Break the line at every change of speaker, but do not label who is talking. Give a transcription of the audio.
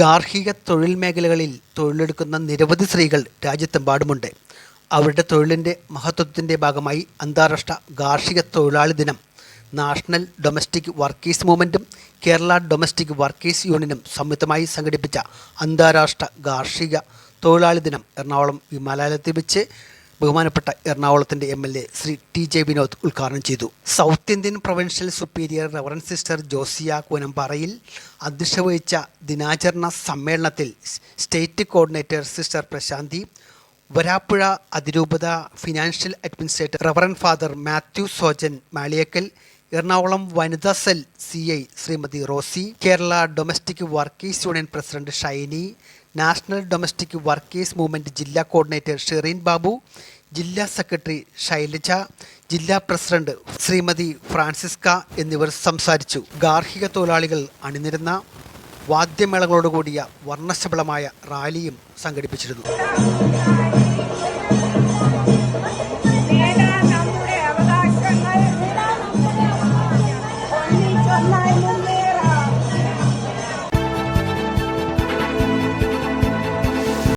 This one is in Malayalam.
ഗാർഹിക തൊഴിൽ മേഖലകളിൽ തൊഴിലെടുക്കുന്ന നിരവധി സ്ത്രീകൾ രാജ്യത്തെമ്പാടുമുണ്ട്. അവരുടെ തൊഴിലിന്റെ മഹത്വത്തിന്റെ ഭാഗമായി അന്താരാഷ്ട്ര ഗാർഷിക തൊഴിലാളി ദിനം നാഷണൽ ഡൊമസ്റ്റിക് വർക്കേഴ്സ് മൂവ്മെന്റും കേരള ഡൊമസ്റ്റിക് വർക്കേഴ്സ് യൂണിയനും സംയുക്തമായി സംഘടിപ്പിച്ച അന്താരാഷ്ട്ര ഗാർഷിക തൊഴിലാളി ദിനം എറണാകുളം വിമാനാലയത്തിൽ വെച്ച് ബഹുമാനപ്പെട്ട എറണാകുളത്തിന്റെ M L A Shri T J Vinod ഉദ്ഘാടനം ചെയ്തു. South Indian provincial superior reverend sister Josia കൂനമ്പാറയിൽ അധ്യക്ഷ വഹിച്ച ദിനാചരണ സമ്മേളനത്തിൽ state coordinator sister Prashanthi Varapuzha അതിരൂപത financial administrator reverend father Mathew Sojan Maliyakkal Ernakulam വനിതാ cell C I Shrimati Rosy Kerala domestic workers union president Shiny national domestic workers movement ജില്ലാ കോർഡിനേറ്റർ ഷെറീൻ ബാബു ജില്ലാ സെക്രട്ടറി ശൈലജ ജില്ലാ പ്രസിഡന്റ് ശ്രീമതി ഫ്രാൻസിസ്ക എന്നിവർ സംസാരിച്ചു. ഗാർഹിക തൊഴിലാളികൾ അണിനിരുന്ന വാദ്യമേളങ്ങളോടുകൂടിയ വർണശബളമായ റാലിയും സംഘടിപ്പിച്ചിരുന്നു.